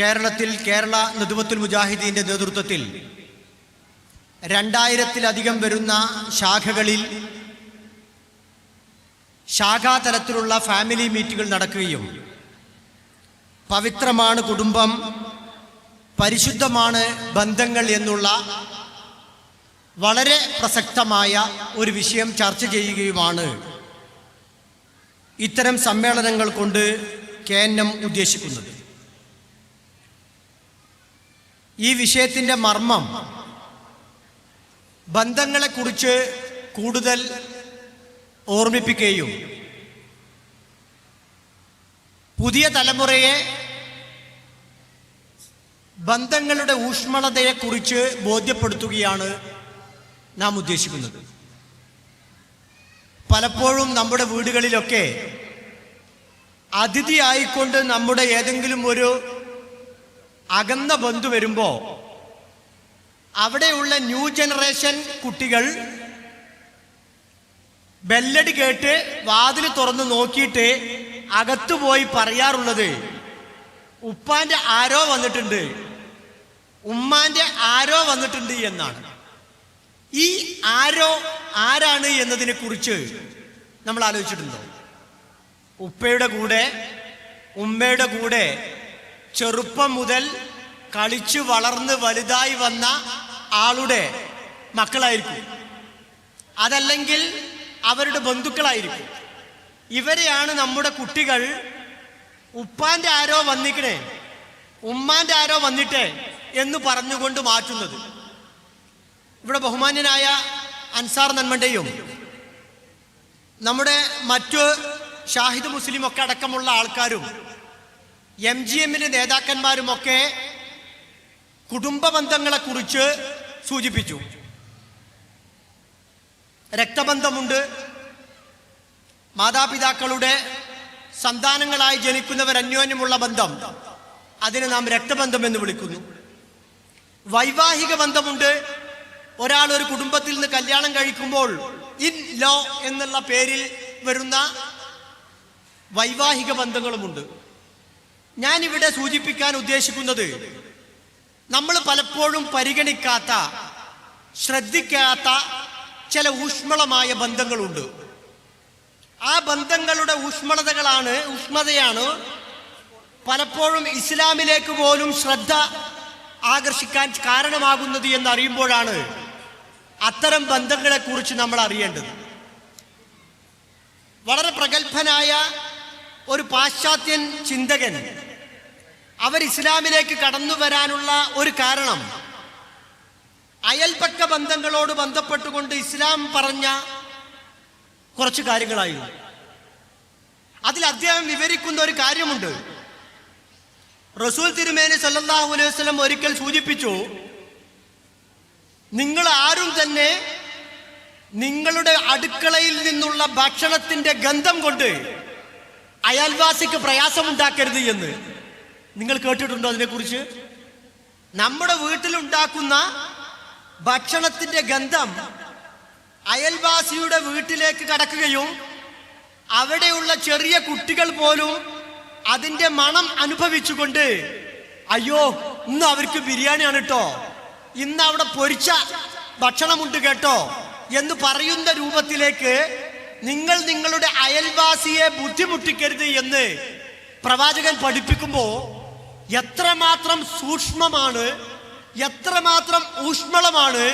കേരളത്തിൽ കേരള നദുമത്തുൽ മുജാഹിദീന്റെ നേതൃത്വത്തിൽ രണ്ടായിരത്തിലധികം വരുന്ന ശാഖകളിൽ ശാഖാതലത്തിലുള്ള ഫാമിലി മീറ്റുകൾ നടക്കുകയും പവിത്രമാണ് കുടുംബം പരിശുദ്ധമാണ് ബന്ധങ്ങൾ എന്നുള്ള വളരെ പ്രസക്തമായ ഒരു വിഷയം ചർച്ച ചെയ്യുകയുമാണ്. ഇത്തരം സമ്മേളനങ്ങൾ കൊണ്ട് കെ എൻ ഉദ്ദേശിക്കുന്നത്. ഈ വിഷയത്തിന്റെ മർമ്മം ബന്ധങ്ങളെക്കുറിച്ച് കൂടുതൽ ഓർമ്മിപ്പിക്കുകയും പുതിയ തലമുറയെ ബന്ധങ്ങളുടെ ഊഷ്മളതയെക്കുറിച്ച് ബോധ്യപ്പെടുത്തുകയാണ് നാം ഉദ്ദേശിക്കുന്നത്. പലപ്പോഴും നമ്മുടെ വീടുകളിലൊക്കെ അതിഥിയായിക്കൊണ്ട് നമ്മുടെ ഏതെങ്കിലും ഒരു അകന്ന ബന്ധു വരുമ്പോൾ അവിടെയുള്ള ന്യൂ ജനറേഷൻ കുട്ടികൾ ബെല്ലടി കേട്ട് വാതിൽ തുറന്ന് നോക്കിയിട്ട് അകത്തു പോയി പറയാറുള്ളത് ഉപ്പാന്റെ ആരോ വന്നിട്ടുണ്ട് ഉമ്മാന്റെ ആരോ വന്നിട്ടുണ്ട് എന്നാണ്. ഈ ആരോ ആരാണ് എന്നതിനെ കുറിച്ച് നമ്മൾ ആലോചിച്ചിട്ടുണ്ടോ? ഉപ്പയുടെ കൂടെ ഉമ്മയുടെ കൂടെ ചെറുപ്പം മുതൽ കളിച്ചു വളർന്ന് വലുതായി വന്ന ആളുടെ മക്കളായിരിക്കും. അതല്ലെങ്കിൽ അവരുടെ ബന്ധുക്കളായിരിക്കും. ഇവരെയാണ് നമ്മുടെ കുട്ടികൾ. ഉപ്പാന്റെ ആരോ വന്നിക്കണേ ഉമ്മാന്റെ ആരോ വന്നിട്ടേ എന്ന് പറഞ്ഞുകൊണ്ട് മാറ്റുന്നത്. ഇവിടെ ബഹുമാന്യനായ അൻസാർ നന്മണ്ടയും നമ്മുടെ മറ്റു ഷാഹിദ് മുസ്ലിം ഒക്കെ അടക്കമുള്ള ആൾക്കാരും എം ജി എമ്മിലെ നേതാക്കന്മാരുമൊക്കെ കുടുംബ ബന്ധങ്ങളെക്കുറിച്ച് സൂചിപ്പിച്ചു. രക്തബന്ധമുണ്ട്. മാതാപിതാക്കളുടെ സന്താനങ്ങളായി ജനിക്കുന്നവർ അന്യോന്യമുള്ള ബന്ധം. അതിനെ നാം രക്തബന്ധം എന്ന് വിളിക്കുന്നു. വൈവാഹിക ബന്ധമുണ്ട്. ഒരാൾ ഒരു കുടുംബത്തിൽ നിന്ന് കല്യാണം കഴിക്കുമ്പോൾ ഇൻ ലോ എന്നുള്ള പേരിൽ വരുന്ന വൈവാഹിക ബന്ധങ്ങളുമുണ്ട്. ഞാൻ ഇവിടെ സൂചിപ്പിക്കാൻ ഉദ്ദേശിക്കുന്നത് നമ്മൾ പലപ്പോഴും പരിഗണിക്കാത്ത ശ്രദ്ധിക്കാത്ത ചില ഊഷ്മളമായ ബന്ധങ്ങളുണ്ട്. ആ ബന്ധങ്ങളുടെ ഊഷ്മളതകളാണ് ഊഷ്മതയാണ് പലപ്പോഴും ഇസ്ലാമിലേക്ക് പോലും ശ്രദ്ധ ആകർഷിക്കാൻ കാരണമാകുന്നത് എന്നറിയുമ്പോഴാണ് അത്തരം ബന്ധങ്ങളെക്കുറിച്ച് നമ്മൾ അറിയേണ്ടത്. വളരെ പ്രഗത്ഭനായ ഒരു പാശ്ചാത്യൻ ചിന്തകൻ അവർ ഇസ്ലാമിലേക്ക് കടന്നു വരാനുള്ള ഒരു കാരണം. അയൽപക്ക ബന്ധങ്ങളോട് ബന്ധപ്പെട്ടുകൊണ്ട് ഇസ്ലാം പറഞ്ഞ കുറച്ച് കാര്യങ്ങളായിരുന്നു അതിൽ അദ്ദേഹം വിവരിക്കുന്ന ഒരു കാര്യമുണ്ട്. റസൂൽ തിരുമേനി സല്ലാഹു അലൈഹി വസ്ലം ഒരിക്കൽ സൂചിപ്പിച്ചു നിങ്ങൾ ആരും തന്നെ നിങ്ങളുടെ അടുക്കളയിൽ നിന്നുള്ള ഭക്ഷണത്തിന്റെ ഗന്ധം കൊണ്ട് അയൽവാസിക്ക് പ്രയാസമുണ്ടാക്കരുത് എന്ന്. നിങ്ങൾ കേട്ടിട്ടുണ്ടോ അതിനെക്കുറിച്ച്? നമ്മുടെ വീട്ടിലുണ്ടാക്കുന്ന ഭക്ഷണത്തിന്റെ ഗന്ധം അയൽവാസിയുടെ വീട്ടിലേക്ക് കടക്കുകയും അവിടെയുള്ള ചെറിയ കുട്ടികൾ പോലും അതിന്റെ മണം അനുഭവിച്ചുകൊണ്ട് അയ്യോ ഇന്ന് അവർക്ക് ബിരിയാണിയാണ് കേട്ടോ ഇന്ന് അവിടെ പൊരിച്ച ഭക്ഷണമുണ്ട് കേട്ടോ. എന്ന് പറയുന്ന രൂപത്തിലേക്ക് നിങ്ങൾ നിങ്ങളുടെ അയൽവാസിയെ ബുദ്ധിമുട്ടിക്കരുത് എന്ന് പ്രവാചകൻ പഠിപ്പിക്കുമ്പോ എത്രമാത്രം സൂക്ഷ്മമാണ് എത്രമാത്രം ഊഷ്മളമാണ്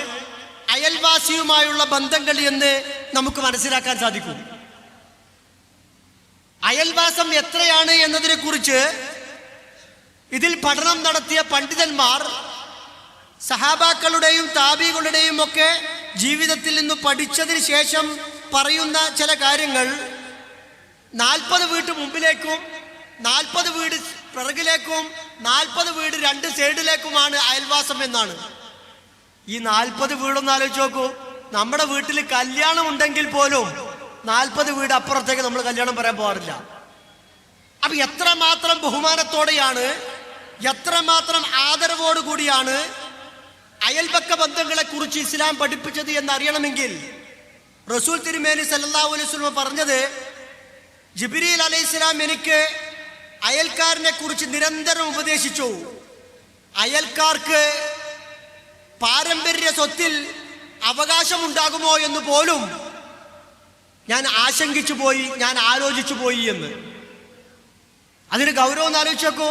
അയൽവാസിയുമായുള്ള ബന്ധങ്ങൾ എന്ന് നമുക്ക് മനസ്സിലാക്കാൻ സാധിക്കും. അയൽവാസം എത്രയാണ് എന്നതിനെ കുറിച്ച് ഇതിൽ പഠനം നടത്തിയ പണ്ഡിതന്മാർ സഹാബാക്കളുടെയും താബികളുടെയും ഒക്കെ ജീവിതത്തിൽ നിന്ന് പഠിച്ചതിന് ശേഷം പറയുന്ന ചില കാര്യങ്ങൾ നാൽപ്പത് വീട്ട് മുമ്പിലേക്കും നാൽപ്പത് വീട് പിറകിലേക്കും നാൽപ്പത് വീട് രണ്ട് സൈഡിലേക്കുമാണ് അയൽവാസം എന്നാണ്. ഈ നാൽപ്പത് വീടൊന്ന് ആലോചിച്ച് നോക്കൂ. നമ്മുടെ വീട്ടിൽ കല്യാണം ഉണ്ടെങ്കിൽ പോലും നാൽപ്പത് വീട് അപ്പുറത്തേക്ക് നമ്മൾ കല്യാണം പറയാൻ പോകാറില്ല അപ്പൊ എത്രമാത്രം ബഹുമാനത്തോടെയാണ് എത്രമാത്രം ആദരവോടു കൂടിയാണ് അയൽപക്ക ബന്ധങ്ങളെ കുറിച്ച് ഇസ്ലാം പഠിപ്പിച്ചത് എന്ന് അറിയണമെങ്കിൽ റസൂൽ തിരുമേനി സല്ലാ അലൈഹി വസല്ലം പറഞ്ഞത് ജിബ്രീൽ അലൈഹി സ്വലാം എനിക്ക് അയൽക്കാരനെ കുറിച്ച് നിരന്തരം ഉപദേശിച്ചു. അയൽക്കാർക്ക് പാരമ്പര്യ സ്വത്തിൽ അവകാശമുണ്ടാകുമോ എന്ന് പോലും ഞാൻ ആശങ്കിച്ചു പോയി ഞാൻ ആലോചിച്ചു പോയി എന്ന്. അതിന് ഗൗരവം ഒന്ന് ആലോചിച്ച് നോക്കൂ.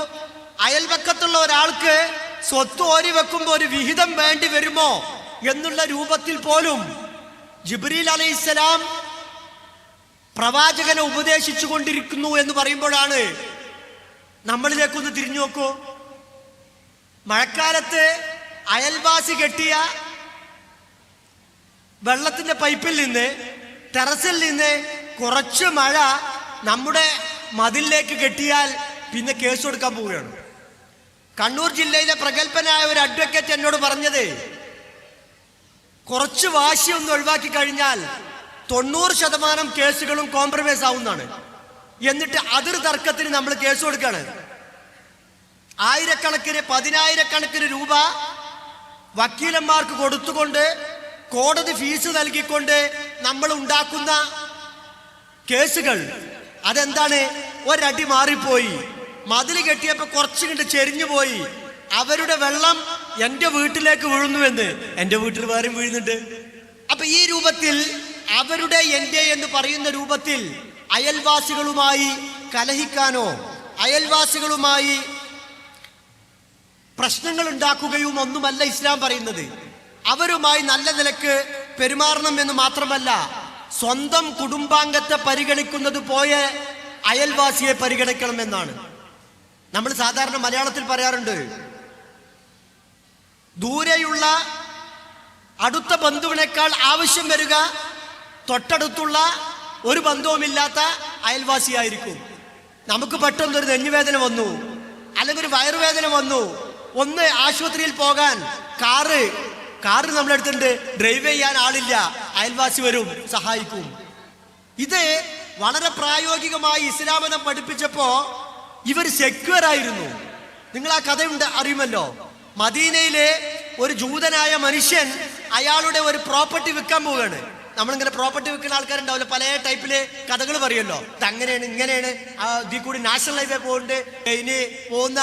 അയൽപക്കത്തുള്ള ഒരാൾക്ക് സ്വത്ത് ഓരി വെക്കുമ്പോൾ ഒരു വിഹിതം വേണ്ടി വരുമോ എന്നുള്ള രൂപത്തിൽ പോലും ജിബ്രീൽ അലൈഹിസ്സലാം പ്രവാചകനെ ഉപദേശിച്ചു കൊണ്ടിരിക്കുന്നു എന്ന് പറയുമ്പോഴാണ് നമ്മളിലേക്കൊന്ന് തിരിഞ്ഞു നോക്കൂ. മഴക്കാലത്ത് അയൽവാസി കെട്ടിയ വെള്ളത്തിന്റെ പൈപ്പിൽ നിന്ന് ടെറസിൽ നിന്ന് കുറച്ച് മഴ നമ്മുടെ മതിലിലേക്ക് കെട്ടിയാൽ പിന്നെ കേസ് കൊടുക്കാൻ പോവുകയാണ്. കണ്ണൂർ ജില്ലയിലെ പ്രഗത്ഭനായ ഒരു അഡ്വക്കേറ്റ് എന്നോട് പറഞ്ഞത് കുറച്ച് വാശി ഒന്ന് ഒഴിവാക്കി കഴിഞ്ഞാൽ തൊണ്ണൂറ് ശതമാനം കേസുകളും കോംപ്രമൈസ് ആവുന്നതാണ്. എന്നിട്ട് അതിർ തർക്കത്തിന് നമ്മൾ കേസ് കൊടുക്കുകയാണ്. ആയിരക്കണക്കിന് പതിനായിരക്കണക്കിന് രൂപ വക്കീലന്മാർക്ക് കൊടുത്തുകൊണ്ട് കോടതി ഫീസ് നൽകിക്കൊണ്ട് നമ്മൾ ഉണ്ടാക്കുന്ന കേസുകൾ അതെന്താണ്? ഒരടി മാറിപ്പോയി. മതിൽ കെട്ടിയപ്പോൾ കുറച്ച് കണ്ട് ചെരിഞ്ഞു പോയി. അവരുടെ വെള്ളം എന്റെ വീട്ടിലേക്ക് വീഴുന്നുവെന്ന് എന്റെ വീട്ടിൽ വേറെ വീഴുന്നുണ്ട്. അപ്പൊ ഈ രൂപത്തിൽ അവരുടെ എന്റെ എന്ന് പറയുന്ന രൂപത്തിൽ അയൽവാസികളുമായി കലഹിക്കാനോ അയൽവാസികളുമായി പ്രശ്നങ്ങൾ ഉണ്ടാക്കുകയും ഒന്നുമല്ല ഇസ്ലാം പറയുന്നത്. അവരുമായി നല്ല നിലയ്ക്ക് പെരുമാറണം എന്ന് മാത്രമല്ല സ്വന്തം കുടുംബാംഗത്തെ പരിഗണിക്കുന്നത് പോയ അയൽവാസിയെ പരിഗണിക്കണം എന്നാണ്. നമ്മൾ സാധാരണ മലയാളത്തിൽ പറയാറുണ്ട് ദൂരെയുള്ള അടുത്ത ബന്ധുവിനേക്കാൾ ആവശ്യം വരിക തൊട്ടടുത്തുള്ള ഒരു ബന്ധവുമില്ലാത്ത അയൽവാസിയായിരിക്കും. നമുക്ക് പെട്ടെന്ന് ഒരു നെഞ്ഞുവേദന വന്നു. അല്ലെങ്കിൽ ഒരു വയറുവേദന വന്നു. ഒന്ന് ആശുപത്രിയിൽ പോകാൻ കാറ് കാറ് നമ്മളെടുത്തിട്ടുണ്ട്. ഡ്രൈവ് ചെയ്യാൻ ആളില്ല. അയൽവാസി വരും സഹായിക്കും. ഇത് വളരെ പ്രായോഗികമായി ഇസ്ലാമതം പഠിപ്പിച്ചപ്പോ ഇവർ സെക്യൂർ ആയിരുന്നു. നിങ്ങൾ ആ കഥയുണ്ട് അറിയുമല്ലോ? മദീനയിലെ ഒരു ജൂതനായ മനുഷ്യൻ അയാളുടെ ഒരു പ്രോപ്പർട്ടി വിൽക്കാൻ പോവുകയാണ്. നമ്മളിങ്ങനെ പ്രോപ്പർട്ടി വിൽക്കുന്ന ആൾക്കാരുണ്ടാവില്ല. പല ടൈപ്പിൽ കഥകൾ പറയുമല്ലോ. അങ്ങനെയാണ് ഇങ്ങനെയാണ്. ഇതിൽ കൂടി നാഷണൽ ഹൈവേ പോകുന്നുണ്ട് ഇനി പോകുന്ന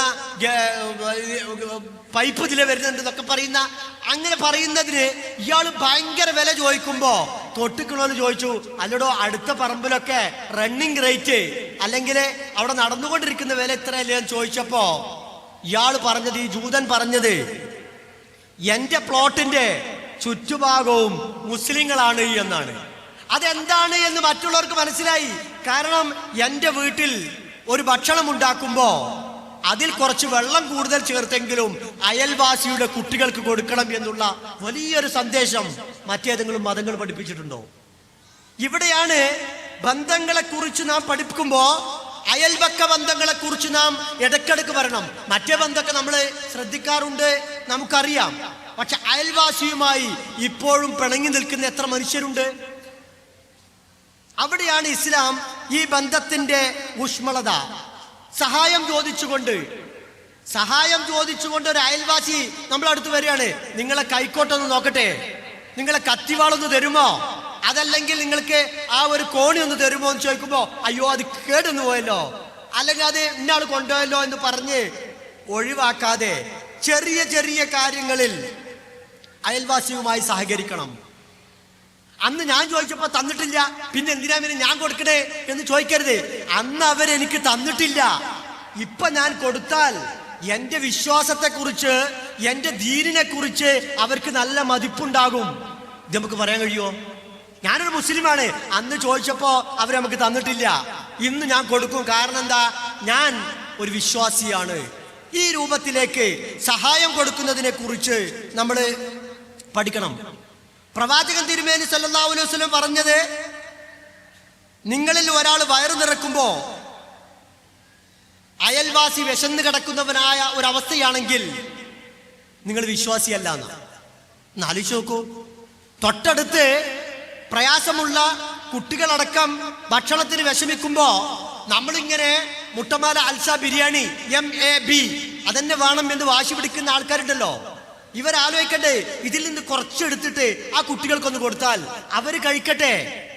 പൈപ്പ് ഇതിലെ വരുന്നുണ്ട് എന്നൊക്കെ പറയുന്ന അങ്ങനെ പറയുന്നതിന് ഇയാൾ ഭയങ്കര വില ചോദിക്കുമ്പോ തൊട്ടിക്കണോന്ന് ചോദിച്ചു അല്ലടോ അടുത്ത പറമ്പിലൊക്കെ റണ്ണിങ് റേറ്റ് അല്ലെങ്കിൽ അവിടെ നടന്നുകൊണ്ടിരിക്കുന്ന വില ഇത്രയല്ലേ എന്ന് ചോദിച്ചപ്പോ ഇയാൾ പറഞ്ഞത് ഈ ജൂതൻ പറഞ്ഞത് എന്റെ പ്ലോട്ടിന്റെ ചുറ്റുഭാഗവും മുസ്ലിങ്ങളാണ് എന്നാണ്. അതെന്താണ് എന്ന് മറ്റുള്ളവർക്ക് മനസ്സിലായി. കാരണം എന്റെ വീട്ടിൽ ഒരു ഭക്ഷണം ഉണ്ടാക്കുമ്പോൾ അതിൽ കുറച്ച് വെള്ളം കൂടുതൽ ചേർത്തെങ്കിലും അയൽവാസിയുടെ കുട്ടികൾക്ക് കൊടുക്കണം എന്നുള്ള വലിയൊരു സന്ദേശം മറ്റേതെങ്കിലും മതങ്ങൾ പഠിപ്പിച്ചിട്ടുണ്ടോ? ഇവിടെയാണ് ബന്ധങ്ങളെ കുറിച്ച് നാം പഠിപ്പിക്കുമ്പോൾ അയൽവക്ക ബന്ധങ്ങളെ കുറിച്ച് നാം ഇടയ്ക്കിടയ്ക്ക് വരണം. മറ്റേ ബന്ധമൊക്കെ നമ്മൾ ശ്രദ്ധിക്കാറുണ്ട് നമുക്കറിയാം. പക്ഷെ അയൽവാസിയുമായി ഇപ്പോഴും പിണങ്ങി നിൽക്കുന്ന എത്ര മനുഷ്യരുണ്ട്? അവിടെയാണ് ഇസ്ലാം ഈ ബന്ധത്തിന്റെ ഊഷ്മളത. സഹായം ചോദിച്ചുകൊണ്ട് സഹായം ചോദിച്ചുകൊണ്ട് ഒരു അയൽവാസി നമ്മൾ അടുത്ത് വരികയാണ് നിങ്ങളെ കൈക്കോട്ടൊന്ന് നോക്കട്ടെ? നിങ്ങളെ കത്തിവാളൊന്ന് തരുമോ? അതല്ലെങ്കിൽ നിങ്ങൾക്ക് ആ ഒരു കോണി ഒന്ന് തരുമോ? എന്ന് ചോദിക്കുമ്പോ അയ്യോ അത് കേടുന്നു പോയല്ലോ. അല്ലെങ്കിൽ അത് ഇന്നാൾ കൊണ്ടുപോയല്ലോ എന്ന് പറഞ്ഞ് ഒഴിവാക്കാതെ ചെറിയ ചെറിയ കാര്യങ്ങളിൽ അയൽവാസിയുമായി സഹകരിക്കണം. അന്ന് ഞാൻ ചോദിച്ചപ്പോ തന്നിട്ടില്ല. പിന്നെ എന്തിനാ പിന്നെ ഞാൻ കൊടുക്കണേ എന്ന് ചോദിക്കരുത്. അന്ന് അവരെനിക്ക് തന്നിട്ടില്ല. ഇപ്പൊ ഞാൻ കൊടുത്താൽ എന്റെ വിശ്വാസത്തെ കുറിച്ച് എന്റെ ധീരിനെ കുറിച്ച് അവർക്ക് നല്ല മതിപ്പുണ്ടാകും. ഇത് നമുക്ക് പറയാൻ കഴിയുമോ? ഞാനൊരു മുസ്ലിമാണ്. അന്ന് ചോദിച്ചപ്പോ അവർ നമുക്ക് തന്നിട്ടില്ല. ഇന്ന് ഞാൻ കൊടുക്കും. കാരണം എന്താ? ഞാൻ ഒരു വിശ്വാസിയാണ്. ഈ രൂപത്തിലേക്ക് സഹായം കൊടുക്കുന്നതിനെ കുറിച്ച് നമ്മൾ പഠിക്കണം. പ്രവാചകൻ തിരുമേനി വസല്ലം പറഞ്ഞത് നിങ്ങളിൽ ഒരാൾ വയറു നിറക്കുമ്പോ അയൽവാസി വിശന്ന് കിടക്കുന്നവനായ ഒരവസ്ഥയാണെങ്കിൽ നിങ്ങൾ വിശ്വാസിയല്ല എന്ന്. നോക്കൂ. തൊട്ടടുത്ത് പ്രയാസമുള്ള കുട്ടികളടക്കം ഭക്ഷണത്തിന് വിഷമിക്കുമ്പോ നമ്മളിങ്ങനെ മുട്ടമാല അൽസ ബിരിയാണി എം എ ബി അതന്നെ വേണം എന്ന് വാശി പിടിക്കുന്ന ആൾക്കാരുണ്ടല്ലോ. ഇവരാലോചിക്കട്ടെ ഇതിൽ നിന്ന് കുറച്ചെടുത്തിട്ട് ആ കുട്ടികൾക്കൊന്ന് കൊടുത്താൽ അവർ കഴിക്കട്ടെ.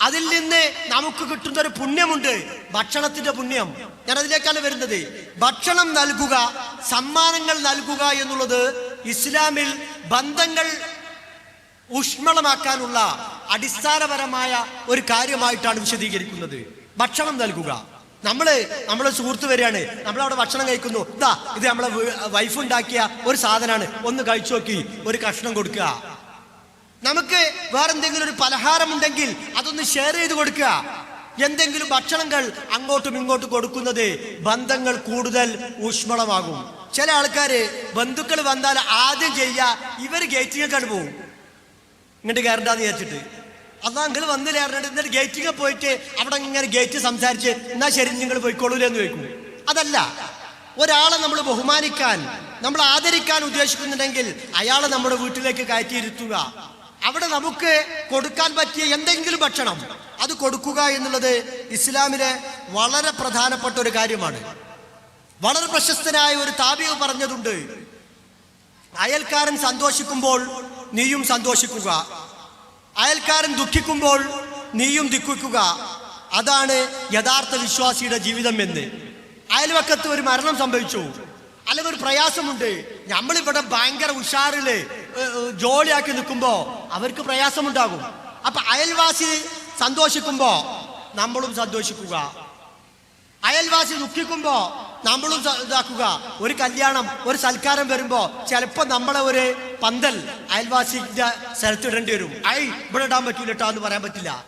അതിൽ നിന്ന് നമുക്ക് കിട്ടുന്ന ഒരു പുണ്യമുണ്ട് ഭക്ഷണത്തിന്റെ പുണ്യം. ഞാൻ അതിലേക്കാണ് വരുന്നത്. ഭക്ഷണം നൽകുക സമ്മാനങ്ങൾ നൽകുക എന്നുള്ളത് ഇസ്ലാമിൽ ബന്ധങ്ങൾ ഊഷ്മളമാക്കാനുള്ള അടിസ്ഥാനപരമായ ഒരു കാര്യമായിട്ടാണ് വിശദീകരിക്കുന്നത്. ഭക്ഷണം നൽകുക. നമ്മൾ നമ്മളെ സുഹൃത്ത് വരികയാണ് നമ്മളവിടെ ഭക്ഷണം കഴിക്കുന്നു. ഇതാ ഇത് നമ്മളെ വൈഫ് ഉണ്ടാക്കിയ ഒരു സാധനമാണ് ഒന്ന് കഴിച്ചു നോക്കി. ഒരു കഷ്ണം കൊടുക്കുക. നമുക്ക് വേറെന്തെങ്കിലും ഒരു പലഹാരം ഉണ്ടെങ്കിൽ അതൊന്ന് ഷെയർ ചെയ്ത് കൊടുക്കുക. എന്തെങ്കിലും ഭക്ഷണങ്ങൾ അങ്ങോട്ടും ഇങ്ങോട്ടും കൊടുക്കുന്നത് ബന്ധങ്ങൾ കൂടുതൽ ഊഷ്മളമാകും. ചില ആൾക്കാര് ബന്ധുക്കൾ വന്നാൽ ആദ്യം ചെയ്യുക ഇവർ ഗേറ്റിങ്ങൊക്കെയാണ് പോകും ഇങ്ങോട്ട് കയറണ്ടാന്ന് വിചാരിച്ചിട്ട്. അതാ നിങ്ങൾ വന്നില്ല പറഞ്ഞിട്ട് എന്നിട്ട് ഗേറ്റിങ്ങ പോയിട്ട് അവിടെ ഇങ്ങനെ ഗേറ്റ് സംസാരിച്ച് എന്നാ ശരി നിങ്ങൾ പോയിക്കോളൂലേ എന്ന് ചോദിക്കും. അതല്ല. ഒരാളെ നമ്മൾ ബഹുമാനിക്കാൻ നമ്മൾ ആദരിക്കാൻ ഉദ്ദേശിക്കുന്നുണ്ടെങ്കിൽ അയാളെ നമ്മുടെ വീട്ടിലേക്ക് കയറ്റിയിരുത്തുക അവിടെ നമുക്ക് കൊടുക്കാൻ പറ്റിയ എന്തെങ്കിലും ഭക്ഷണം അത് കൊടുക്കുക എന്നുള്ളത് ഇസ്ലാമിലെ വളരെ പ്രധാനപ്പെട്ട ഒരു കാര്യമാണ്. വളരെ പ്രശസ്തനായ ഒരു താപിക പറഞ്ഞതുണ്ട്. അയൽക്കാരൻ സന്തോഷിക്കുമ്പോൾ നീയും സന്തോഷിക്കുക. അയൽക്കാരൻ ദുഃഖിക്കുമ്പോൾ നീയും ദുഃഖിക്കുക. അതാണ് യഥാർത്ഥ വിശ്വാസിയുടെ ജീവിതം എന്ന്. അയൽവക്കത്ത് ഒരു മരണം സംഭവിച്ചു. അല്ലെങ്കിൽ ഒരു പ്രയാസമുണ്ട്. നമ്മളിവിടെ ഭയങ്കര ഉഷാറിൽ നിൽക്കുമ്പോൾ ജോലിയാക്കി നിൽക്കുമ്പോ അവർക്ക് പ്രയാസമുണ്ടാകും. അപ്പൊ അയൽവാസി സന്തോഷിക്കുമ്പോൾ നമ്മളും സന്തോഷിക്കുക. അയൽവാസി ദുഃഖിക്കുമ്പോ നമ്മളും ഇതാക്കുക. ഒരു കല്യാണം ഒരു സൽക്കാരം വരുമ്പോ ചിലപ്പോ നമ്മളെ ഒരു പന്തൽ അയൽവാസിന്റെ സ്ഥലത്ത് ഇടേണ്ടി വരും. ഐ ഇവിടെ ഇടാൻ പറ്റൂല കേട്ടോ എന്ന് പറയാൻ പറ്റില്ല.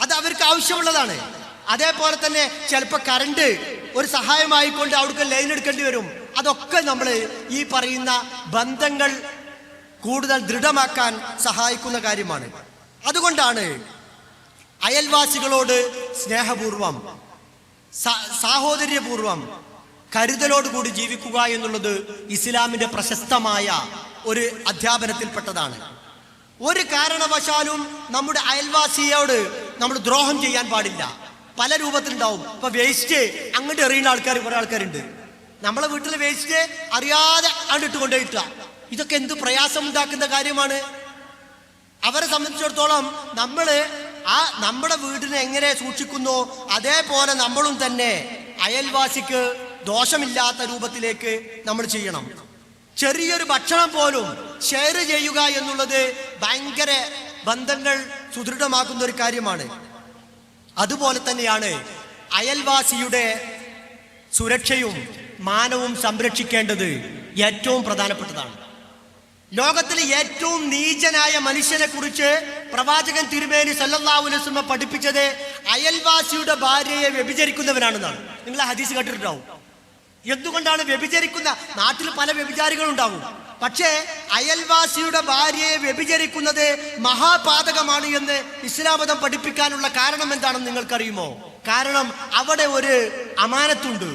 അത് അവർക്ക് ആവശ്യമുള്ളതാണ്. അതേപോലെ തന്നെ ചിലപ്പോ കറണ്ട് ഒരു സഹായമായിക്കൊണ്ട് അവിടേക്ക് ലൈൻ എടുക്കേണ്ടി വരും. അതൊക്കെ നമ്മൾ ഈ പറയുന്ന ബന്ധങ്ങൾ കൂടുതൽ ദൃഢമാക്കാൻ സഹായിക്കുന്ന കാര്യമാണ്. അതുകൊണ്ടാണ് അയൽവാസികളോട് സ്നേഹപൂർവം സാഹോദര്യപൂർവം കരുതലോടുകൂടി ജീവിക്കുക എന്നുള്ളത് ഇസ്ലാമിന്റെ പ്രശസ്തമായ ഒരു അധ്യാപനത്തിൽപ്പെട്ടതാണ്. ഒരു കാരണവശാലും നമ്മുടെ അയൽവാസിയോട് നമ്മൾ ദ്രോഹം ചെയ്യാൻ പാടില്ല. പല രൂപത്തിലുണ്ടാവും. ഇപ്പൊ വേസ്റ്റ് അങ്ങോട്ട് എറിയുന്ന ആൾക്കാർ കുറെ ആൾക്കാരുണ്ട്. നമ്മളെ വീട്ടിലെ വേസ്റ്റ് അറിയാതെ അങ്ങോട്ട് കൊണ്ടുപോയിട്ട ഇതൊക്കെ എന്ത് പ്രയാസം ഉണ്ടാക്കുന്ന കാര്യമാണ്? അവരെ സംബന്ധിച്ചിടത്തോളം നമ്മൾ ആ നമ്മുടെ വീടിനെ എങ്ങനെ സൂക്ഷിക്കുന്നു അതേപോലെ നമ്മളും തന്നെ അയൽവാസിക്ക് ദോഷമില്ലാത്ത രൂപത്തിലേക്ക് നമ്മൾ ചെയ്യണം. ചെറിയൊരു ഭക്ഷണം പോലും ഷെയർ ചെയ്യുക എന്നുള്ളത് ഭയങ്കര ബന്ധങ്ങൾ സുദൃഢമാക്കുന്ന ഒരു കാര്യമാണ്. അതുപോലെ തന്നെയാണ് അയൽവാസിയുടെ സുരക്ഷയും മാനവും സംരക്ഷിക്കേണ്ടത് ഏറ്റവും പ്രധാനപ്പെട്ടതാണ്. ലോകത്തിലെ ഏറ്റവും നീചനായ മനുഷ്യനെ കുറിച്ച് പ്രവാചകൻ തിരുമേനി വസല്ലം പഠിപ്പിച്ചത് അയൽവാസിയുടെ ഭാര്യയെ വ്യഭിചരിക്കുന്നവനാണെന്നാണ്. നിങ്ങൾ ഹദീസ് കേട്ടിട്ടുണ്ടാവും. എന്തുകൊണ്ടാണ് വ്യഭിചരിക്കുന്ന? നാട്ടിൽ പല വ്യഭിചാരികളും ഉണ്ടാവും പക്ഷേ അയൽവാസിയുടെ ഭാര്യയെ വ്യഭിചരിക്കുന്നത് മഹാപാതകമാണ് എന്ന് ഇസ്ലാമതം പഠിപ്പിക്കാനുള്ള കാരണം എന്താണെന്ന് നിങ്ങൾക്കറിയുമോ? കാരണം അവിടെ ഒരു അമാനത്തുണ്ട്.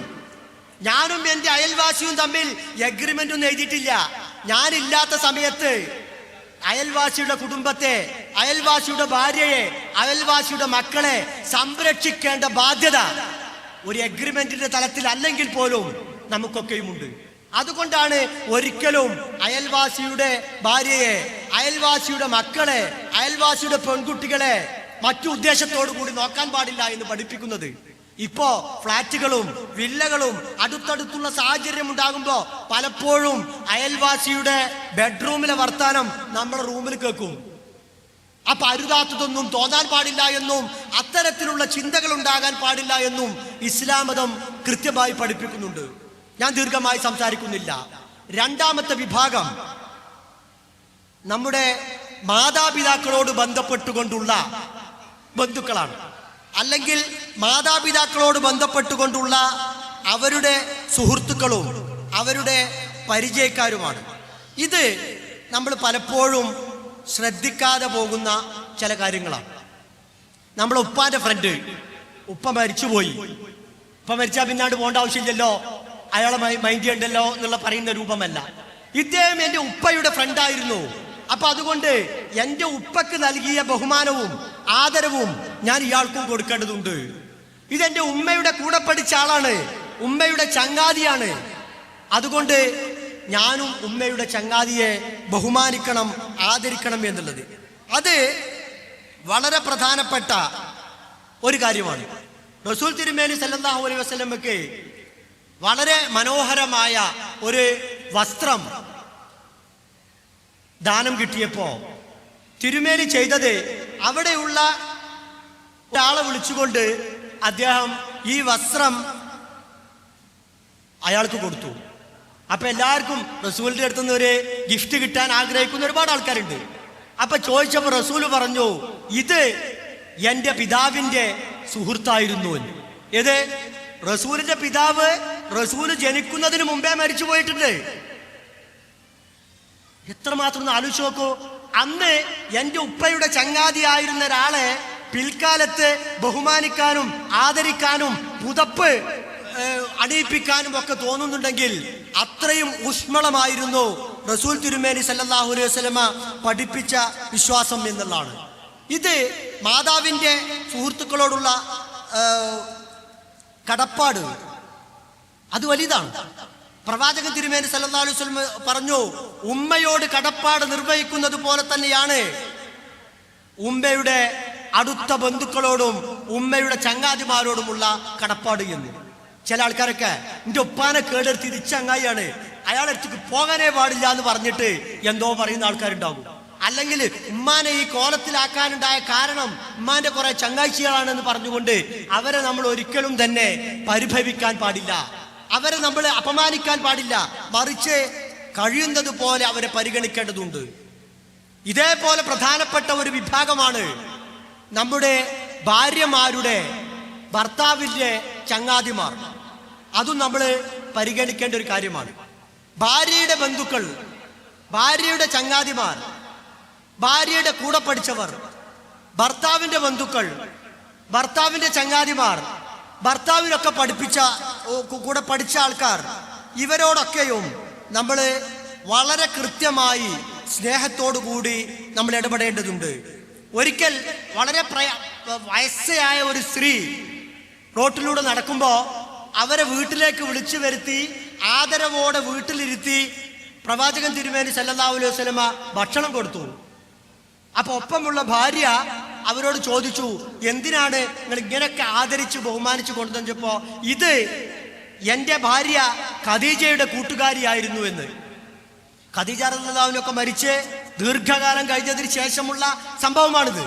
ഞാനും എന്റെ അയൽവാസിയും തമ്മിൽ എഗ്രിമെന്റ് ഒന്നും എഴുതിയിട്ടില്ല. ഞാനില്ലാത്ത സമയത്ത് അയൽവാസിയുടെ കുടുംബത്തെ അയൽവാസിയുടെ ഭാര്യയെ അയൽവാസിയുടെ മക്കളെ സംരക്ഷിക്കേണ്ട ബാധ്യത ഒരു എഗ്രിമെന്റിന്റെ തലത്തിൽ അല്ലെങ്കിൽ പോലും നമുക്കൊക്കെയുമുണ്ട്. അതുകൊണ്ടാണ് ഒരിക്കലും അയൽവാസിയുടെ ഭാര്യയെ അയൽവാസിയുടെ മക്കളെ അയൽവാസിയുടെ പെൺകുട്ടികളെ മറ്റു ഉദ്ദേശത്തോടു കൂടി നോക്കാൻ പാടില്ല എന്ന് പഠിപ്പിക്കുന്നത്. ഇപ്പോ ഫ്ളാറ്റുകളും വില്ലകളും അടുത്തടുത്തുള്ള സാഹചര്യം ഉണ്ടാകുമ്പോ പലപ്പോഴും അയൽവാസിയുടെ ബെഡ്റൂമിലെ വർത്താനം നമ്മുടെ റൂമിൽ കേൾക്കും. അപ്പൊ അരുതാത്തതൊന്നും തോന്നാൻ പാടില്ല എന്നും അത്തരത്തിലുള്ള ചിന്തകൾ ഉണ്ടാകാൻ പാടില്ല എന്നും ഇസ്ലാം മതം കൃത്യമായി പഠിപ്പിക്കുന്നുണ്ട്. ഞാൻ ദീർഘമായി സംസാരിക്കുന്നില്ല. രണ്ടാമത്തെ വിഭാഗം നമ്മുടെ മാതാപിതാക്കളോട് ബന്ധപ്പെട്ടുകൊണ്ടുള്ള ബന്ധുക്കളാണ്. അല്ലെങ്കിൽ മാതാപിതാക്കളോട് ബന്ധപ്പെട്ടുകൊണ്ടുള്ള അവരുടെ സുഹൃത്തുക്കളും അവരുടെ പരിചയക്കാരുമാണ്. ഇത് നമ്മൾ പലപ്പോഴും ശ്രദ്ധിക്കാതെ പോകുന്ന ചില കാര്യങ്ങളാണ്. നമ്മളെ ഉപ്പാന്റെ ഫ്രണ്ട് ഉപ്പ മരിച്ചുപോയി. ഉപ്പ മരിച്ചാൽ പിന്നാണ്ട് പോകേണ്ട ആവശ്യമില്ലല്ലോ. അയാളെ മൈൻഡ് ചെയ്യണ്ടല്ലോ എന്നുള്ള പറയുന്ന രൂപമല്ല. ഇദ്ദേഹം എന്റെ ഉപ്പയുടെ ഫ്രണ്ടായിരുന്നു അപ്പൊ അതുകൊണ്ട് എന്റെ ഉപ്പക്ക് നൽകിയ ബഹുമാനവും ആദരവും ഞാൻ ഇയാൾക്കും കൊടുക്കേണ്ടതുണ്ട്. ഇതെന്റെ ഉമ്മയുടെ കൂടെ പഠിച്ച ആളാണ്. ഉമ്മയുടെ ചങ്ങാതിയാണ്. അതുകൊണ്ട് ഞാനും ഉമ്മയുടെ ചങ്ങാതിയെ ബഹുമാനിക്കണം ആദരിക്കണം എന്നുള്ളത്. അത് വളരെ പ്രധാനപ്പെട്ട ഒരു കാര്യമാണ്. റസൂൽ തിരുമേനി സല്ലാഹു അലൈഹി വസ്ലമക്ക് വളരെ മനോഹരമായ ഒരു വസ്ത്രം ദാനം കിട്ടിയപ്പോൾ തിരുമേനി ചെയ്തത് അവിടെയുള്ള ഒരാളെ വിളിച്ചുകൊണ്ട് അദ്ദേഹം ഈ വസ്ത്രം അയാൾക്ക് കൊടുത്തു. അപ്പൊ എല്ലാവർക്കും റസൂലിന്റെ അടുത്തുനിന്ന് ഒരു ഗിഫ്റ്റ് കിട്ടാൻ ആഗ്രഹിക്കുന്ന ഒരുപാട് ആൾക്കാരുണ്ട്. അപ്പൊ ചോദിച്ചപ്പോ റസൂൽ പറഞ്ഞു ഇത് എന്റെ പിതാവിന്റെ സുഹൃത്തായിരുന്നു. ഏത്? റസൂലിന്റെ പിതാവ് റസൂൽ ജനിക്കുന്നതിന് മുമ്പേ മരിച്ചു പോയിട്ടുണ്ട്. എത്രമാത്രം ആലോചിച്ച് നോക്കൂ. അന്ന് എന്റെ ഉപ്പയുടെ ചങ്ങാതിയായിരുന്ന ഒരാളെ പിൽക്കാലത്ത് ബഹുമാനിക്കാനും ആദരിക്കാനും പുതപ്പ് അണിയിപ്പിക്കാനും ഒക്കെ തോന്നുന്നുണ്ടെങ്കിൽ അത്രയും ഊഷ്മളമായിരുന്നു റസൂൽ തിരുമേനി സല്ലാഹു അലൈഹി വസല്ലമ പഠിപ്പിച്ച വിശ്വാസം എന്നുള്ളതാണ്. ഇത് മാതാവിന്റെ സുഹൃത്തുക്കളോടുള്ള കടപ്പാട്. അത് വലുതാണ്. പ്രവാചകൻ തിരുമേനി സല്ലാ അലൈഹി വസല്ലം പറഞ്ഞു ഉമ്മയോട് കടപ്പാട് നിർവഹിക്കുന്നത് പോലെ തന്നെയാണ് ഉമ്മയുടെ അടുത്ത ബന്ധുക്കളോടും ഉമ്മയുടെ ചങ്ങാതിമാരോടുമുള്ള കടപ്പാട് എന്ന്. ചില ആൾക്കാരൊക്കെ എന്റെ ഉപ്പാനെ കേടെടുത്ത് ഇത് ചങ്ങായിയാണ് അയാളെ അടുത്തേക്ക് പോകാനേ പാടില്ല എന്ന് പറഞ്ഞിട്ട് എന്തോ പറയുന്ന ആൾക്കാരുണ്ടാകും അല്ലെങ്കിൽ ഉമ്മാനെ ഈ കോലത്തിലാക്കാനുണ്ടായ കാരണം ഉമ്മാന്റെ കുറെ ചങ്ങാഴ്ചകളാണെന്ന് പറഞ്ഞുകൊണ്ട് അവരെ നമ്മൾ ഒരിക്കലും തന്നെ പരിഭവിക്കാൻ പാടില്ല. അവരെ നമ്മൾ അപമാനിക്കാൻ പാടില്ല. മറിച്ച് കഴിയുന്നത് പോലെ അവരെ പരിഗണിക്കേണ്ടതുണ്ട്. ഇതേപോലെ പ്രധാനപ്പെട്ട ഒരു വിഭാഗമാണ് നമ്മുടെ ഭാര്യമാരുടെ ഭർത്താവിന്റെ ചങ്ങാതിമാർ. അതും നമ്മൾ പരിഗണിക്കേണ്ട ഒരു കാര്യമാണ്. ഭാര്യയുടെ ബന്ധുക്കൾ ഭാര്യയുടെ ചങ്ങാതിമാർ ഭാര്യയുടെ കൂടെ പഠിച്ചവർ ഭർത്താവിന്റെ ബന്ധുക്കൾ ഭർത്താവിന്റെ ചങ്ങാതിമാർ ഭർത്താവിനൊക്കെ പഠിപ്പിച്ച കൂടെ പഠിച്ച ആൾക്കാർ ഇവരോടൊക്കെയും നമ്മൾ വളരെ കൃത്യമായി സ്നേഹത്തോടു കൂടി നമ്മൾ ഇടപെടേണ്ടതുണ്ട്. ഒരിക്കൽ വളരെ പ്രയ വയസ്സായ ഒരു സ്ത്രീ റോട്ടിലൂടെ നടക്കുമ്പോൾ അവരെ വീട്ടിലേക്ക് വിളിച്ചു വരുത്തി ആദരവോടെ വീട്ടിലിരുത്തി പ്രവാചകൻ തിരുമേനി സല്ലല്ലാഹു അലൈഹി വസല്ലമ ഭക്ഷണം കൊടുത്തു. അപ്പൊ ഒപ്പമുള്ള ഭാര്യ അവരോട് ചോദിച്ചു എന്തിനാണ് നിങ്ങൾ ഇങ്ങനെയൊക്കെ ആദരിച്ച് ബഹുമാനിച്ചു കൊണ്ടുവന്നപ്പോ ഇത് എന്റെ ഭാര്യ ഖദീജയുടെ കൂട്ടുകാരിയായിരുന്നു എന്ന്? ഖദീജ റഹ്ലാവിനൊക്കെ മരിച്ച് ദീർഘകാലം കഴിഞ്ഞതിന് ശേഷമുള്ള സംഭവമാണിത്.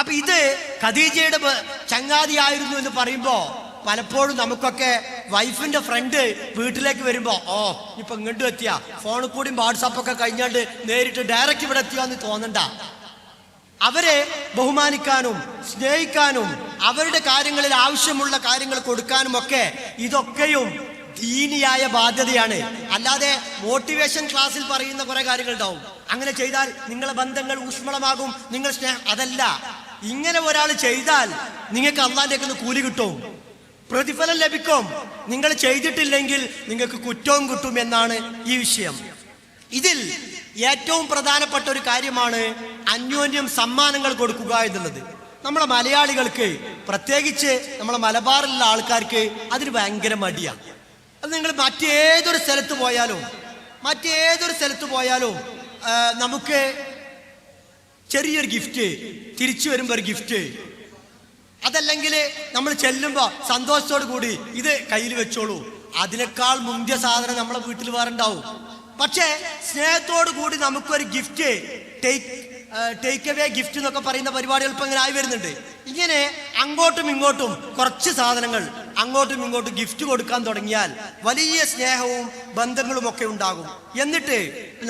അപ്പൊ ഇത് ഖദീജയുടെ ചങ്ങാതി ചങ്ങാതിയായിരുന്നു എന്ന് പറയുമ്പോ പലപ്പോഴും നമുക്കൊക്കെ വൈഫിന്റെ ഫ്രണ്ട് വീട്ടിലേക്ക് വരുമ്പോ ഓ ഇപ്പൊ ഇങ്ങോട്ട് എത്തിയ? ഫോണിൽ കൂടി വാട്സാപ്പൊക്കെ കഴിഞ്ഞാണ്ട് നേരിട്ട് ഡയറക്റ്റ് ഇവിടെ എത്തിയാന്ന് തോന്നണ്ട. അവരെ ബഹുമാനിക്കാനും സ്നേഹിക്കാനും അവരുടെ കാര്യങ്ങളിൽ ആവശ്യമുള്ള കാര്യങ്ങൾ കൊടുക്കാനും ഒക്കെ ഇതൊക്കെയും ദീനിയായ ബാധ്യതയാണ്. അല്ലാതെ മോട്ടിവേഷൻ ക്ലാസ്സിൽ പറയുന്ന കുറെ കാര്യങ്ങൾ ഉണ്ടാവും. അങ്ങനെ ചെയ്താൽ നിങ്ങളെ ബന്ധങ്ങൾ ഊഷ്മളമാകും നിങ്ങൾ സ്നേഹം അതല്ല. ഇങ്ങനെ ഒരാൾ ചെയ്താൽ നിങ്ങൾക്ക് അള്ളാന്റെ കൂലി കിട്ടും. പ്രതിഫലം ലഭിക്കും. നിങ്ങൾ ചെയ്തിട്ടില്ലെങ്കിൽ നിങ്ങൾക്ക് കുറ്റവും കിട്ടും എന്നാണ് ഈ വിഷയം. ഇതിൽ ഏറ്റവും പ്രധാനപ്പെട്ട ഒരു കാര്യമാണ് അന്യോന്യം സമ്മാനങ്ങൾ കൊടുക്കുക എന്നുള്ളത്. നമ്മളെ മലയാളികൾക്ക് പ്രത്യേകിച്ച് നമ്മളെ മലബാറിലുള്ള ആൾക്കാർക്ക് അതിന് ഭയങ്കര മടിയാണ് അത് നിങ്ങൾ മറ്റേതൊരു സ്ഥലത്ത് പോയാലും മറ്റേതൊരു സ്ഥലത്ത് പോയാലും നമുക്ക് ചെറിയൊരു ഗിഫ്റ്റ് തിരിച്ചു വരുമ്പോൾ ഒരു ഗിഫ്റ്റ് അതല്ലെങ്കിൽ നമ്മൾ ചെല്ലുമ്പോൾ സന്തോഷത്തോടു കൂടി ഇത് കയ്യിൽ വെച്ചോളൂ. അതിനേക്കാൾ മുന്തിയ സാധനം നമ്മളെ വീട്ടിൽ വേറെ ഉണ്ടാവും. പക്ഷേ സ്നേഹത്തോടു കൂടി നമുക്കൊരു gift take take away gift എന്നൊക്കെ പറയുന്ന പരിപാടികൾ ഇപ്പൊ ഇങ്ങനെ ആയി വരുന്നുണ്ട്. ഇങ്ങനെ അങ്ങോട്ടും ഇങ്ങോട്ടും കുറച്ച് സാധനങ്ങൾ അങ്ങോട്ടും ഇങ്ങോട്ടും ഗിഫ്റ്റ് കൊടുക്കാൻ തുടങ്ങിയാൽ വലിയ സ്നേഹവും ബന്ധങ്ങളും ഒക്കെ ഉണ്ടാകും. എന്നിട്ട്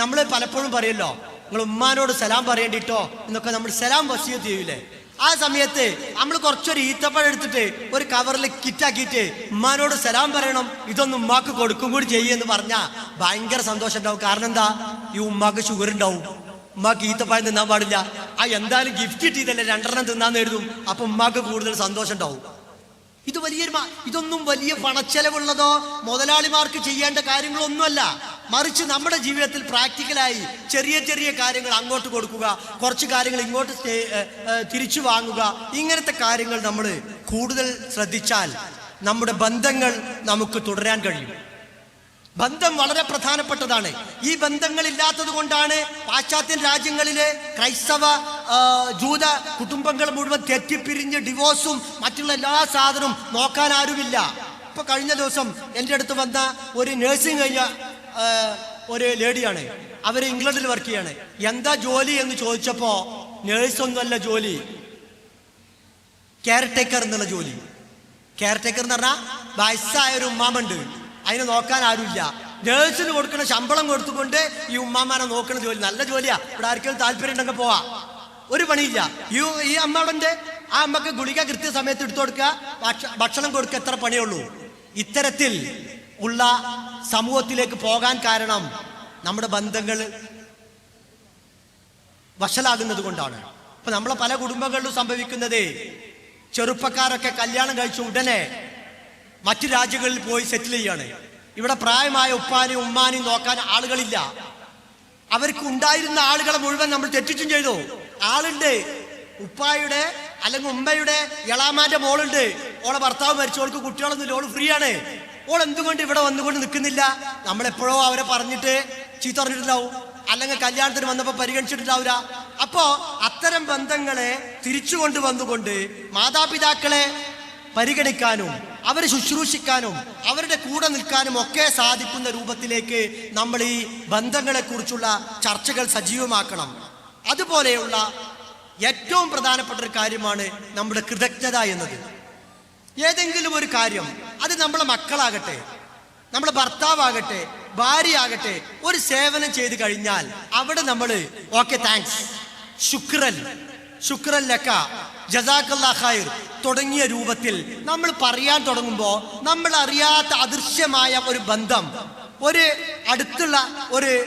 നമ്മൾ പലപ്പോഴും പറയല്ലോ നിങ്ങൾ ഉമ്മാനോട് സലാം പറയേണ്ടിട്ടോ? എന്നൊക്കെ നമ്മൾ സലാം വസീത് ചെയ്യൂലേ? ആ സമയത്ത് നമ്മൾ കുറച്ചൊരു ഈത്തപ്പഴം എടുത്തിട്ട് ഒരു കവറിൽ കിറ്റാക്കിയിട്ട് ഉമ്മാനോട് സലാം പറയണം ഇതൊന്നും ഉമ്മാക്ക് കൊടുക്കും കൂടി ചെയ്യുമെന്ന് പറഞ്ഞാൽ ഭയങ്കര സന്തോഷം ഉണ്ടാവും. കാരണം എന്താ? ഈ ഉമ്മാക്ക് ഷുഗർ ഉണ്ടാവും. ഉമ്മാക്ക് ഈത്തപ്പഴം തിന്നാൻ പാടില്ല. ആ എന്തായാലും ഗിഫ്റ്റ് കിട്ടിയതല്ലേ? രണ്ടെണ്ണം തിന്നാന്ന് എഴുതും അപ്പൊ ഉമ്മാക്ക് കൂടുതൽ സന്തോഷം ഉണ്ടാവും. ഇത് വലിയൊരു ഇതൊന്നും വലിയ പണച്ചെലവുള്ളതോ മുതലാളിമാർക്ക് ചെയ്യേണ്ട കാര്യങ്ങളൊന്നുമല്ല. മറിച്ച് നമ്മുടെ ജീവിതത്തിൽ പ്രാക്ടിക്കലായി ചെറിയ ചെറിയ കാര്യങ്ങൾ അങ്ങോട്ട് കൊടുക്കുക കുറച്ച് കാര്യങ്ങൾ ഇങ്ങോട്ട് തിരിച്ചു വാങ്ങുക. ഇങ്ങനത്തെ കാര്യങ്ങൾ നമ്മൾ കൂടുതൽ ശ്രദ്ധിച്ചാൽ നമ്മുടെ ബന്ധങ്ങൾ നമുക്ക് തുടരാൻ കഴിയും. ബന്ധം വളരെ പ്രധാനപ്പെട്ടതാണ്. ഈ ബന്ധങ്ങളില്ലാത്തത് കൊണ്ടാണ് പാശ്ചാത്യൻ രാജ്യങ്ങളിലെ ക്രൈസ്തവ ജൂത കുടുംബങ്ങൾ മുഴുവൻ തെറ്റിപ്പിരിഞ്ഞ് ഡിവോഴ്സും മറ്റുള്ള എല്ലാ സാധനവും നോക്കാൻ ആരുമില്ല. ഇപ്പൊ കഴിഞ്ഞ ദിവസം എന്റെ അടുത്ത് വന്ന ഒരു നേഴ്സിംഗ് കഴിഞ്ഞ ഒരു ലേഡിയാണ്. അവർ ഇംഗ്ലണ്ടിൽ വർക്ക് ചെയ്യാണ്. എന്താ ജോലി? എന്ന് ചോദിച്ചപ്പോ നേഴ്സൊന്നുമല്ല ജോലി. കെയർ ടേക്കർ എന്നുള്ള ജോലി. കെയർ ടേക്കർ എന്ന് പറഞ്ഞാൽ വയസ്സായ ഒരു ഉമ്മാമുണ്ട്. അതിനെ നോക്കാൻ ആരുമില്ല. നേഴ്സിന് കൊടുക്കുന്ന ശമ്പളം കൊടുത്തുകൊണ്ട് ഈ ഉമ്മാമാനെ നോക്കുന്ന ജോലി നല്ല ജോലിയാ. ഇവിടെ ആർക്കെങ്കിലും താല്പര്യം ഉണ്ടെങ്കിൽ പോവാ. ഒരു പണിയില്ല. ഈ ഈ അമ്മ അവിടെ ആ അമ്മയ്ക്ക് ഗുളിക കൃത്യസമയത്ത് എടുത്തു കൊടുക്കുക. ഭക്ഷ- ഭക്ഷണം കൊടുക്കുക എത്ര പണിയുള്ളൂ. ഇത്തരത്തിൽ ഉള്ള സമൂഹത്തിലേക്ക് പോകാൻ കാരണം നമ്മുടെ ബന്ധങ്ങൾ വഷലാകുന്നത് കൊണ്ടാണ്. ഇപ്പൊ നമ്മളെ പല കുടുംബങ്ങളിലും സംഭവിക്കുന്നത് ചെറുപ്പക്കാരൊക്കെ കല്യാണം കഴിച്ച ഉടനെ മറ്റു രാജ്യങ്ങളിൽ പോയി സെറ്റിൽ ചെയ്യാണ്. ഇവിടെ പ്രായമായ ഉപ്പാനെയും ഉമ്മാനെയും നോക്കാൻ ആളുകളില്ല. അവർക്ക് ഉണ്ടായിരുന്ന ആളുകളെ മുഴുവൻ നമ്മൾ തെറ്റിച്ചും ചെയ്തു. ആളുണ്ട്. ഉപ്പായുടെ അല്ലെങ്കിൽ ഉമ്മയുടെ എളാമാന്റെ മോളുണ്ട്. ഓളെ ഭർത്താവ് മരിച്ചോൾക്ക് കുട്ടികളൊന്നുമില്ല ഓൾ ഫ്രീ ആണ്. ഓൾ എന്തുകൊണ്ട് ഇവിടെ വന്നുകൊണ്ട് നിൽക്കുന്നില്ല? നമ്മളെപ്പോഴോ അവരെ പറഞ്ഞിട്ട് ചീത്ത പറഞ്ഞിട്ടുണ്ടാവും. അല്ലെങ്കിൽ കല്യാണത്തിന് വന്നപ്പോൾ പരിഗണിച്ചിട്ടുണ്ടാവില്ല. അപ്പോ അത്തരം ബന്ധങ്ങളെ തിരിച്ചു കൊണ്ടുവന്നുകൊണ്ട് മാതാപിതാക്കളെ പരിഗണിക്കാനും അവരെ ശുശ്രൂഷിക്കാനും അവരുടെ കൂടെ നിൽക്കാനും ഒക്കെ സാധിക്കുന്ന രൂപത്തിലേക്ക് നമ്മൾ ഈ ബന്ധങ്ങളെ കുറിച്ചുള്ള ചർച്ചകൾ സജീവമാക്കണം. അതുപോലെയുള്ള ഏറ്റവും പ്രധാനപ്പെട്ട ഒരു കാര്യമാണ് നമ്മുടെ കൃതജ്ഞത എന്നത്. ഏതെങ്കിലും ഒരു കാര്യം അത് നമ്മളെ മക്കളാകട്ടെ നമ്മുടെ ഭർത്താവാകട്ടെ ഭാര്യയാകട്ടെ ഒരു സേവനം ചെയ്ത് കഴിഞ്ഞാൽ അവിടെ നമ്മൾ ഓക്കെ താങ്ക്സ് ശുക്രൻ. ശുക്രൻ ലക്ക ഖൈർ. തുടങ്ങിയ രൂപത്തിൽ നമ്മൾ പറയാൻ തുടങ്ങുമ്പോൾ നമ്മൾ അറിയാത്ത അദൃശ്യമായ ഒരു ബന്ധം. ഒരു അടുത്തുള്ള ഒരു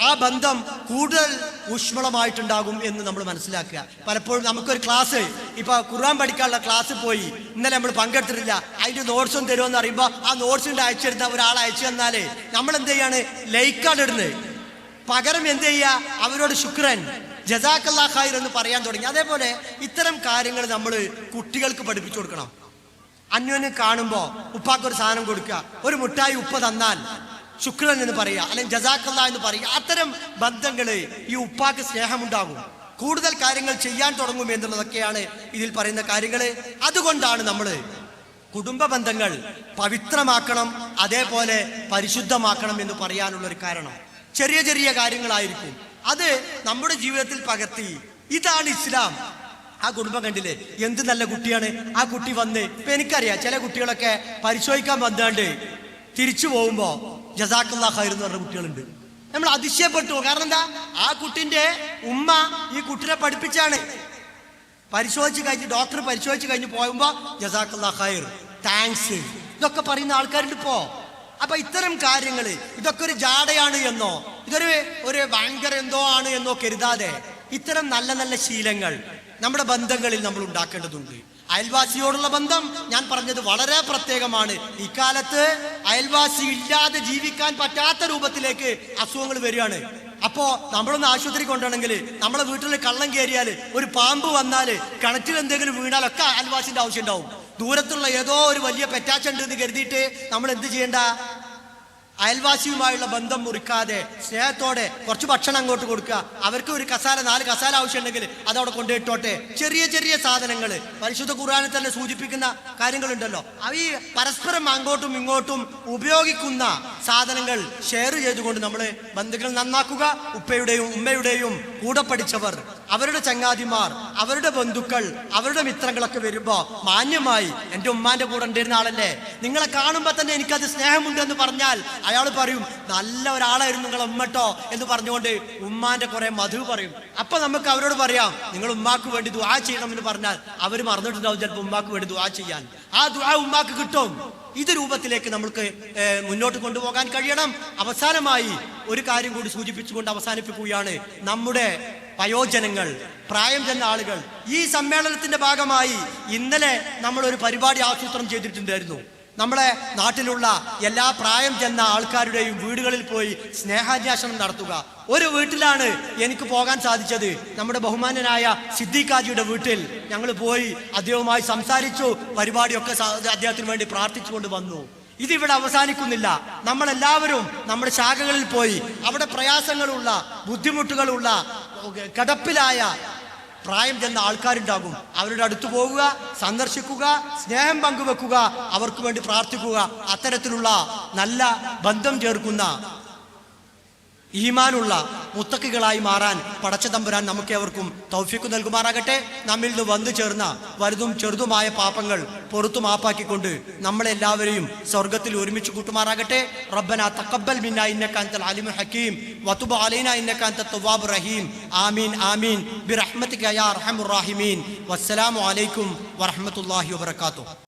ആ, ബന്ധം കൂടുതൽ ഊഷ്മളമായിട്ടുണ്ടാകും എന്ന് നമ്മൾ മനസ്സിലാക്കുക. പലപ്പോഴും നമുക്കൊരു ക്ലാസ് ഇപ്പൊ ഖുർആൻ പഠിക്കാനുള്ള ക്ലാസ് പോയി ഇന്നലെ നമ്മൾ പങ്കെടുത്തിട്ടില്ല. അതിന്റെ നോട്ട്സും തരുമെന്ന് അറിയുമ്പോൾ ആ നോട്ട്സിന്റെ അയച്ചിരുന്ന ഒരാൾ അയച്ചു തന്നാലേ നമ്മൾ എന്ത് ചെയ്യാണ്? ലൈക്കാണ് ഇടുന്നത്. പകരം എന്ത് ചെയ്യുക? അവരോട് ശുക്രൻ ജസാക്കല്ലാ ഖൈർ എന്ന് പറയാൻ തുടങ്ങി. അതേപോലെ ഇത്തരം കാര്യങ്ങൾ നമ്മൾ കുട്ടികൾക്ക് പഠിപ്പിച്ചു കൊടുക്കണം. അന്യോന്യം കാണുമ്പോൾ ഉപ്പാക്ക് ഒരു സാധനം കൊടുക്കുക. ഒരു മുട്ടായി ഉപ്പ തന്നാൽ ശുക്രൻ എന്ന് പറയുക അല്ലെങ്കിൽ ജസാക്കല്ല എന്ന് പറയുക അത്തരം ബന്ധങ്ങൾ ഈ ഉപ്പാക്ക് സ്നേഹമുണ്ടാകും. കൂടുതൽ കാര്യങ്ങൾ ചെയ്യാൻ തുടങ്ങും എന്നുള്ളതൊക്കെയാണ് ഇതിൽ പറയുന്ന കാര്യങ്ങൾ അതുകൊണ്ടാണ് നമ്മൾ കുടുംബ ബന്ധങ്ങൾ പവിത്രമാക്കണം അതേപോലെ പരിശുദ്ധമാക്കണം എന്ന് പറയാനുള്ള ഒരു കാരണം. ചെറിയ ചെറിയ കാര്യങ്ങളായിരിക്കും. അത് നമ്മുടെ ജീവിതത്തിൽ പകർത്തി. ഇതാണ് ഇസ്ലാം. ആ കുടുംബം കണ്ടില്ലേ? എന്ത് നല്ല കുട്ടിയാണ്. ആ കുട്ടി വന്ന് ഇപ്പൊ എനിക്കറിയാം ചില കുട്ടികളൊക്കെ പരിശോധിക്കാൻ വന്നാണ്ട് തിരിച്ചു പോകുമ്പോ ജസാക്കുള്ള ഹൈർ എന്ന് പറഞ്ഞ കുട്ടികളുണ്ട്. നമ്മൾ അതിശയപ്പെട്ടു കാരണം എന്താ? ആ കുട്ടിന്റെ ഉമ്മ ഈ കുട്ടിനെ പഠിപ്പിച്ചാണ്. പരിശോധിച്ച് കഴിഞ്ഞ് ഡോക്ടർ പരിശോധിച്ച് കഴിഞ്ഞ് പോകുമ്പോ ജസാക്കുള്ള ഹൈർ താങ്ക്സ് ഇതൊക്കെ പറയുന്ന ആൾക്കാരുണ്ട് ഇപ്പോ. അപ്പൊ ഇത്തരം കാര്യങ്ങൾ ഇതൊക്കെ ഒരു ജാടയാണ് എന്നോ ഇതൊരു ഒരു ഭയങ്കര എന്തോ ആണ് എന്നോ കരുതാതെ ഇത്തരം നല്ല നല്ല ശീലങ്ങൾ നമ്മുടെ ബന്ധങ്ങളിൽ നമ്മൾ ഉണ്ടാക്കേണ്ടതുണ്ട്. അയൽവാസിയോടുള്ള ബന്ധം ഞാൻ പറഞ്ഞത് വളരെ പ്രത്യേകമാണ്. ഇക്കാലത്ത് അയൽവാസി ഇല്ലാതെ ജീവിക്കാൻ പറ്റാത്ത രൂപത്തിലേക്ക് അസുഖങ്ങൾ വരികയാണ്. അപ്പോ നമ്മളൊന്ന് ആശുപത്രി കൊണ്ടാണെങ്കിൽ നമ്മളെ വീട്ടിൽ കള്ളം കയറിയാൽ ഒരു പാമ്പ് വന്നാൽ കിണറ്റിൽ എന്തെങ്കിലും വീണാലൊക്കെ അയൽവാസിന്റെ ആവശ്യം ഉണ്ടാവും. ദൂരത്തുള്ള ഏതോ ഒരു വലിയ പെറ്റാച്ചുണ്ട് എന്ന് കരുതിയിട്ട് നമ്മൾ എന്ത് ചെയ്യേണ്ട? അയൽവാസിയുമായുള്ള ബന്ധം മുറിക്കാതെ സ്നേഹത്തോടെ കുറച്ച് ഭക്ഷണം അങ്ങോട്ട് കൊടുക്കുക. അവർക്ക് ഒരു കസാല നാല് കസാല ആവശ്യമുണ്ടെങ്കിൽ അതവിടെ കൊണ്ടുപോയിട്ടോട്ടെ. ചെറിയ ചെറിയ സാധനങ്ങൾ പരിശുദ്ധ ഖുർആനിൽ തന്നെ സൂചിപ്പിക്കുന്ന കാര്യങ്ങളുണ്ടല്ലോ. അവ ഈ പരസ്പരം അങ്ങോട്ടും ഇങ്ങോട്ടും ഉപയോഗിക്കുന്ന സാധനങ്ങൾ ഷെയർ ചെയ്തുകൊണ്ട് നമ്മൾ ബന്ധുക്കൾ നന്നാക്കുക. ഉപ്പയുടെയും ഉമ്മയുടെയും കൂടെ പഠിച്ചവർ അവരുടെ ചങ്ങാതിമാർ അവരുടെ ബന്ധുക്കൾ അവരുടെ മിത്രങ്ങളൊക്കെ വരുമ്പോ മാന്യമായി എന്റെ ഉമ്മാന്റെ കൂടെ ഉണ്ടായിരുന്ന ആളല്ലേ? നിങ്ങളെ കാണുമ്പോൾ തന്നെ എനിക്കത് സ്നേഹമുണ്ട് എന്ന് പറഞ്ഞാൽ അയാൾ പറയും നല്ല ഒരാളായിരുന്നു നിങ്ങൾ ഉമ്മട്ടോ എന്ന് പറഞ്ഞുകൊണ്ട് ഉമ്മാന്റെ കുറെ മധു പറയും. അപ്പൊ നമുക്ക് അവരോട് പറയാം നിങ്ങൾ ഉമ്മാക്ക് വേണ്ടി ദുആ ചെയ്യണം എന്ന് പറഞ്ഞാൽ അവർ മറന്നിട്ടുണ്ടാവും ചിലപ്പോൾ ഉമ്മാക്ക് വേണ്ടി ദുആ ചെയ്യാൻ. ആ ദുആ ഉമ്മാക്ക് കിട്ടും. ഇത് രൂപത്തിലേക്ക് നമ്മൾക്ക് മുന്നോട്ട് കൊണ്ടുപോകാൻ കഴിയണം. അവസാനമായി ഒരു കാര്യം കൂടി സൂചിപ്പിച്ചുകൊണ്ട് അവസാനിപ്പിക്കുകയാണ്. നമ്മുടെ വയോജനങ്ങൾ പ്രായം ചെന്ന ആളുകൾ ഈ സമ്മേളനത്തിന്റെ ഭാഗമായി ഇന്നലെ നമ്മൾ ഒരു പരിപാടി ആസൂത്രണം ചെയ്തിട്ടുണ്ടായിരുന്നു. നമ്മളെ നാട്ടിലുള്ള എല്ലാ പ്രായം ചെന്ന ആൾക്കാരുടെയും വീടുകളിൽ പോയി സ്നേഹാന്വേഷണം നടത്തുക. ഒരു വീട്ടിലാണ് എനിക്ക് പോകാൻ സാധിച്ചത്. നമ്മുടെ ബഹുമാനനായ സിദ്ദിഖാജിയുടെ വീട്ടിൽ ഞങ്ങൾ പോയി അദ്ദേഹവുമായി സംസാരിച്ചു. പരിപാടിയൊക്കെ അദ്ദേഹത്തിന് വേണ്ടി പ്രാർത്ഥിച്ചുകൊണ്ട് വന്നു. ഇതിവിടെ അവസാനിക്കുന്നില്ല. നമ്മളെല്ലാവരും നമ്മുടെ ശാഖകളിൽ പോയി. അവിടെ പ്രയാസങ്ങളുള്ള ബുദ്ധിമുട്ടുകളുള്ള കിടപ്പിലായ പ്രായം ചെന്ന ആൾക്കാരുണ്ടാകും. അവരുടെ അടുത്ത് പോവുക സന്ദർശിക്കുക സ്നേഹം പങ്കുവെക്കുക അവർക്ക് വേണ്ടി പ്രാർത്ഥിക്കുക. അത്തരത്തിലുള്ള നല്ല ബന്ധം ചേർക്കുന്ന ഈമാനുള്ള മുത്തക്കുകളായി മാറാൻ പടച്ച തമ്പുരാൻ നമുക്ക് അവർക്കും തൗഫിക്ക് നൽകുമാറാകട്ടെ. നമ്മിൽ നിന്ന് വന്നു ചേർന്ന വലുതും ചെറുതുമായ പാപങ്ങൾ പുറത്തു മാപ്പാക്കിക്കൊണ്ട് നമ്മളെല്ലാവരെയും സ്വർഗത്തിൽ ഒരുമിച്ച് കൂട്ടുമാറാകട്ടെ. റബ്ബന തക്കബൽ മിന്ന ഇന്നക അലിമ ഹക്കീം വതുബ് അലൈന ഇന്നക്കാന്ത തുവാബ് റഹീം. ആമീൻ ആമീൻ. ബിറഹ്മതിക യാ അർഹമുർ റഹീമീൻ. വസ്സലാമു അലൈക്കും വറഹമത്തല്ലാഹി വബറകാതുഹു.